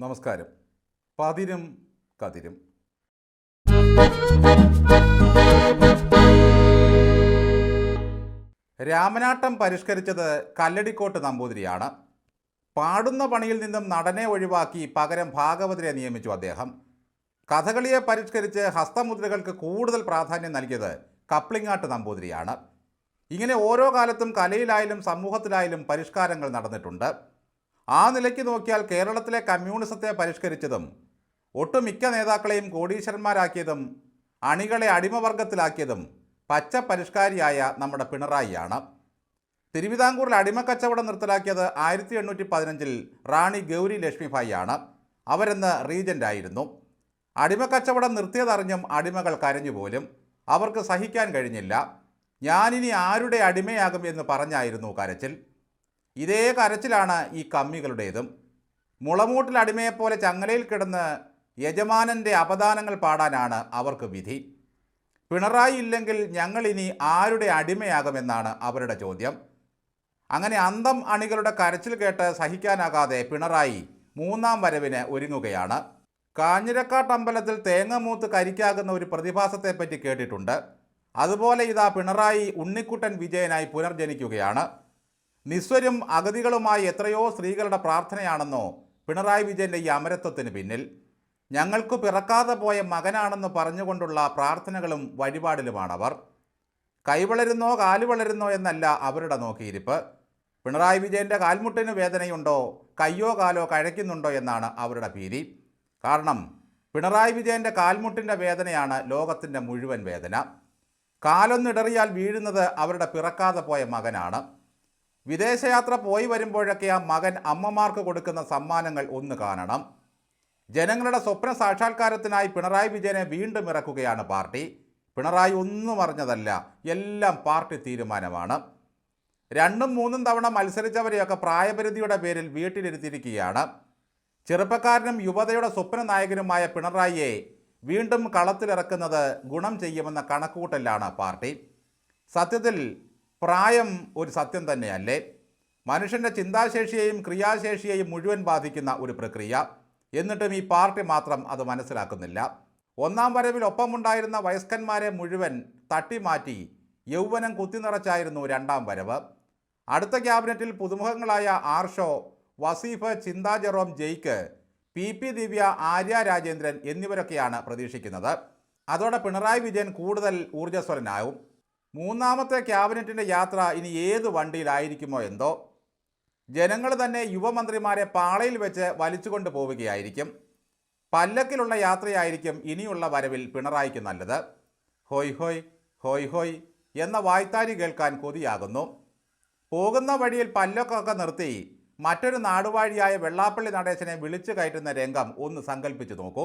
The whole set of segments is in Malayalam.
നമസ്കാരം. പതിരും കതിരും. രാമനാട്ടം പരിഷ്കരിച്ചത് കല്ലടിക്കോട്ട് നമ്പൂതിരിയാണ്. പാടുന്ന പണിയിൽ നിന്നും നടനെ ഒഴിവാക്കി പകരം ഭാഗവതരെ നിയമിച്ചു അദ്ദേഹം. കഥകളിയെ പരിഷ്കരിച്ച് ഹസ്തമുദ്രകൾക്ക് കൂടുതൽ പ്രാധാന്യം നൽകിയത് കപ്ലിങ്ങാട്ട് നമ്പൂതിരിയാണ്. ഇങ്ങനെ ഓരോ കാലത്തും കലയിലായാലും സമൂഹത്തിലായാലും പരിഷ്കാരങ്ങൾ നടന്നിട്ടുണ്ട്. ആ നിലയ്ക്ക് നോക്കിയാൽ കേരളത്തിലെ കമ്മ്യൂണിസത്തെ പരിഷ്കരിച്ചതും ഒട്ടുമിക്ക നേതാക്കളെയും കോടീശ്വരന്മാരാക്കിയതും അണികളെ അടിമവർഗത്തിലാക്കിയതും പച്ച പരിഷ്കാരിയായ നമ്മുടെ പിണറായിയാണ്. തിരുവിതാംകൂറിൽ അടിമക്കച്ചവടം നിർത്തലാക്കിയത് ആയിരത്തി എണ്ണൂറ്റി പതിനഞ്ചിൽ റാണി ഗൗരി ലക്ഷ്മിഭായിയാണ്. അവരെന്ന് റീജന്റായിരുന്നു അടിമക്കച്ചവടം നിർത്തിയതറിഞ്ഞും അടിമകൾ കരഞ്ഞുപോലും അവർക്ക് സഹിക്കാൻ കഴിഞ്ഞില്ല. ഞാനിനി ആരുടെ അടിമയാകും എന്ന് പറഞ്ഞായിരുന്നു കരച്ചിൽ. ഇതേ കരച്ചിലാണ് ഈ കമ്മികളുടേതും. മുളമൂട്ടിൽ അടിമയെപ്പോലെ ചങ്ങലയിൽ കിടന്ന് യജമാനന്റെ അപദാനങ്ങൾ പാടാനാണ് അവർക്ക് വിധി. പിണറായി ഇല്ലെങ്കിൽ ഞങ്ങളിനി ആരുടെ അടിമയാകുമെന്നാണ് അവരുടെ ചോദ്യം. അങ്ങനെ അന്തം അണികളുടെ കരച്ചിൽ കേട്ട് സഹിക്കാനാകാതെ പിണറായി മൂന്നാം വരവിന് ഒരുങ്ങുകയാണ്. കാഞ്ഞിരക്കാട്ട് അമ്പലത്തിൽ തേങ്ങ മൂത്ത് കരിക്കാകുന്ന ഒരു പ്രതിഭാസത്തെപ്പറ്റി കേട്ടിട്ടുണ്ട്. അതുപോലെ ഇതാ പിണറായി ഉണ്ണിക്കുട്ടൻ വിജയനായി പുനർജനിക്കുകയാണ്. നിസ്വരും അഗതികളുമായി എത്രയോ സ്ത്രീകളുടെ പ്രാർത്ഥനയാണെന്നോ പിണറായി വിജയന്റെ ഈ അമരത്വത്തിന് പിന്നിൽ. ഞങ്ങൾക്ക് പിറക്കാതെ പോയ മകനാണെന്ന് പറഞ്ഞുകൊണ്ടുള്ള പ്രാർത്ഥനകളും വഴിപാടിലുമാണവർ. കൈവളരുന്നോ കാലുവളരുന്നോ എന്നല്ല അവരുടെ നോക്കിയിരിപ്പ്. പിണറായി വിജയന്റെ കാൽമുട്ടിന് വേദനയുണ്ടോ കയ്യോ കാലോ കഴയ്ക്കുന്നുണ്ടോ എന്നാണ് അവരുടെ ഭീതി. കാരണം പിണറായി വിജയന്റെ കാൽമുട്ടിന്റെ വേദനയാണ് ലോകത്തിന്റെ മുഴുവൻ വേദന. കാലൊന്നിടറിയാൽ വീഴുന്നത് അവരുടെ പിറക്കാതെ പോയ മകനാണ്. വിദേശയാത്ര പോയി വരുമ്പോഴൊക്കെ ആ മകൻ അമ്മമാർക്ക് കൊടുക്കുന്ന സമ്മാനങ്ങൾ ഒന്ന് കാണണം. ജനങ്ങളുടെ സ്വപ്ന സാക്ഷാത്കാരത്തിനായി പിണറായി വിജയനെ വീണ്ടും ഇറക്കുകയാണ് പാർട്ടി. പിണറായി ഒന്നും അറിഞ്ഞതല്ല എല്ലാം പാർട്ടി തീരുമാനമാണ്. രണ്ടും മൂന്നും തവണ മത്സരിച്ചവരെയൊക്കെ പ്രായപരിധിയുടെ പേരിൽ വീട്ടിലിരുത്തിയിരിക്കുകയാണ്. ചെറുപ്പക്കാരനും യുവതയുടെ സ്വപ്ന നായകനുമായ പിണറായിയെ വീണ്ടും കളത്തിലിറക്കുന്നത് ഗുണം ചെയ്യുമെന്ന കണക്കുകൂട്ടലാണ് പാർട്ടി. സത്യത്തിൽ പ്രായം ഒരു സത്യം തന്നെയല്ലേ? മനുഷ്യന്റെ ചിന്താശേഷിയെയും ക്രിയാശേഷിയെയും മുഴുവൻ ബാധിക്കുന്ന ഒരു പ്രക്രിയ. എന്നിട്ടും ഈ പാർട്ടി മാത്രം അത് മനസ്സിലാക്കുന്നില്ല. ഒന്നാം വരവിൽ ഒപ്പമുണ്ടായിരുന്ന വയസ്കന്മാരെ മുഴുവൻ തട്ടിമാറ്റി യൗവനം കുത്തിനിറച്ചായിരുന്നു രണ്ടാം വരവ്. അടുത്ത ക്യാബിനറ്റിൽ പുതുമുഖങ്ങളായ ആർഷോ വസീഫ് ചിന്താ ജെറോം ജെയ്ക്ക് പി പി ദിവ്യ ആര്യ രാജേന്ദ്രൻ എന്നിവരൊക്കെയാണ് പ്രതീക്ഷിക്കുന്നത്. അതോടെ പിണറായി വിജയൻ കൂടുതൽ ഊർജസ്വലനാവും. മൂന്നാമത്തെ ക്യാബിനറ്റിന്റെ യാത്ര ഇനി ഏത് വണ്ടിയിലായിരിക്കുമോ എന്തോ? ജനങ്ങൾ തന്നെ യുവമന്ത്രിമാരെ പാളയിൽ വെച്ച് വലിച്ചുകൊണ്ട് പോവുകയായിരിക്കും. പല്ലക്കിലുള്ള യാത്രയായിരിക്കും ഇനിയുള്ള വരവിൽ പിണറായിക്ക് നല്ലത്. ഹോയ് ഹോയ് ഹോയ് ഹോയ് എന്ന വായ്ത്താരി കേൾക്കാൻ കൊതിയാകുന്നു. പോകുന്ന വഴിയിൽ പല്ലക്കൊക്കെ നിർത്തി മറ്റൊരു നാടുവാഴിയായ വെള്ളാപ്പള്ളി നടേശനെ വിളിച്ചു കയറ്റുന്ന രംഗം ഒന്ന് സങ്കല്പിച്ചു നോക്കൂ.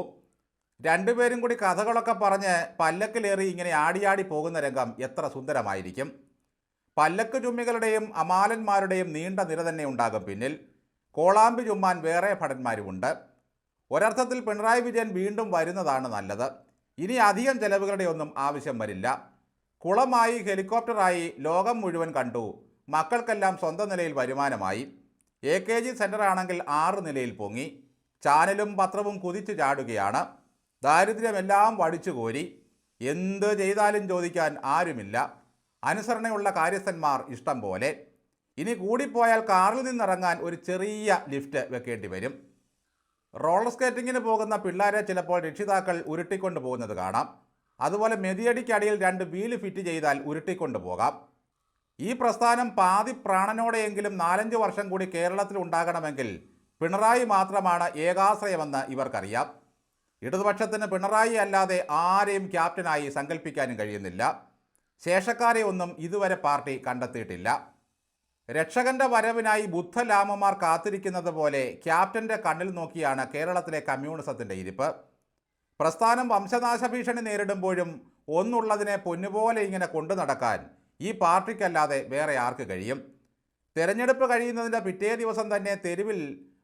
രണ്ടുപേരും കൂടി കഥകളൊക്കെ പറഞ്ഞ് പല്ലക്കിലേറി ഇങ്ങനെ ആടിയാടി പോകുന്ന രംഗം എത്ര സുന്ദരമായിരിക്കും. പല്ലക്ക് ചുമ്മികളുടെയും അമാലന്മാരുടെയും നീണ്ട നിര തന്നെ ഉണ്ടാകും പിന്നിൽ. കോളാമ്പി ചുമ്മാൻ വേറെ ഭടന്മാരുമുണ്ട്. ഒരർത്ഥത്തിൽ പിണറായി വിജയൻ വീണ്ടും വരുന്നതാണ് നല്ലത്. ഇനി അധികം ചെലവുകളുടെ ഒന്നും ആവശ്യം വരില്ല. കുളമായി ഹെലികോപ്റ്ററായി ലോകം മുഴുവൻ കണ്ടു. മക്കൾക്കെല്ലാം സ്വന്തം നിലയിൽ വരുമാനമായി. എ കെ ജി സെന്ററാണെങ്കിൽ ആറ് നിലയിൽ പൊങ്ങി. ചാനലും പത്രവും കുതിച്ചു ചാടുകയാണ്. ദാരിദ്ര്യമെല്ലാം വടിച്ചു കോരി എന്ത് ചെയ്താലും ചോദിക്കാൻ ആരുമില്ല. അനുസരണയുള്ള കാര്യസ്ഥന്മാർ ഇഷ്ടം പോലെ. ഇനി കൂടിപ്പോയാൽ കാറിൽ നിന്നിറങ്ങാൻ ഒരു ചെറിയ ലിഫ്റ്റ് വെക്കേണ്ടി വരും. റോളർ സ്കേറ്റിങ്ങിന് പോകുന്ന പിള്ളേരെ ചിലപ്പോൾ രക്ഷിതാക്കൾ ഉരുട്ടിക്കൊണ്ട് പോകുന്നത് കാണാം. അതുപോലെ മെതിയടിക്കടിയിൽ രണ്ട് വീൽ ഫിറ്റ് ചെയ്താൽ ഉരുട്ടിക്കൊണ്ട് പോകാം. ഈ പ്രസ്ഥാനം പാതി പ്രാണനോടെയെങ്കിലും നാലഞ്ച് വർഷം കൂടി കേരളത്തിൽ ഉണ്ടാകണമെങ്കിൽ പിണറായി മാത്രമാണ് ഏകാശ്രയമെന്ന് ഇവർക്കറിയാം. ഇടതുപക്ഷത്തിന് പിണറായി അല്ലാതെ ആരെയും ക്യാപ്റ്റനായി സങ്കല്പിക്കാനും കഴിയുന്നില്ല. ശേഷക്കാരെ ഒന്നും ഇതുവരെ പാർട്ടി കണ്ടെത്തിയിട്ടില്ല. രക്ഷകന്റെ വരവിനായി ബുദ്ധലാമമാർ കാത്തിരിക്കുന്നത് പോലെ ക്യാപ്റ്റന്റെ കണ്ണിൽ നോക്കിയാണ് കേരളത്തിലെ കമ്മ്യൂണിസത്തിന്റെ ഇരിപ്പ്. പ്രസ്ഥാനം വംശനാശ ഭീഷണി നേരിടുമ്പോഴും ഒന്നുള്ളതിനെ പൊന്നുപോലെ ഇങ്ങനെ കൊണ്ടു നടക്കാൻ ഈ പാർട്ടിക്കല്ലാതെ വേറെ ആർക്ക് കഴിയും? തെരഞ്ഞെടുപ്പ് കഴിയുന്നതിന്റെ പിറ്റേ ദിവസം തന്നെ തെരുവിൽ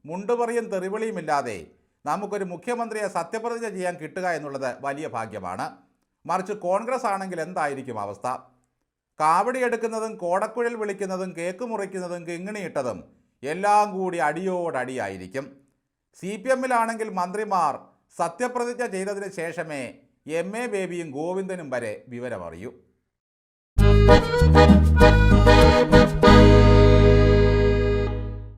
മുണ്ടുപറിയും തെറിവിളിയുമില്ലാതെ നമുക്കൊരു മുഖ്യമന്ത്രിയെ സത്യപ്രതിജ്ഞ ചെയ്യാൻ കിട്ടുക എന്നുള്ളത് വലിയ ഭാഗ്യമാണ്. മറിച്ച് കോൺഗ്രസ് ആണെങ്കിൽ എന്തായിരിക്കും അവസ്ഥ? കാവടി എടുക്കുന്നതും കോടക്കുഴൽ വിളിക്കുന്നതും കേക്ക് മുറിക്കുന്നതും കിങ്ങിണിയിട്ടതും എല്ലാം കൂടി അടിയോടടിയായിരിക്കും. സി പി എമ്മിലാണെങ്കിൽ മന്ത്രിമാർ സത്യപ്രതിജ്ഞ ചെയ്തതിന് ശേഷമേ എം എ ബേബിയും ഗോവിന്ദനും വരെ വിവരമറിയൂ.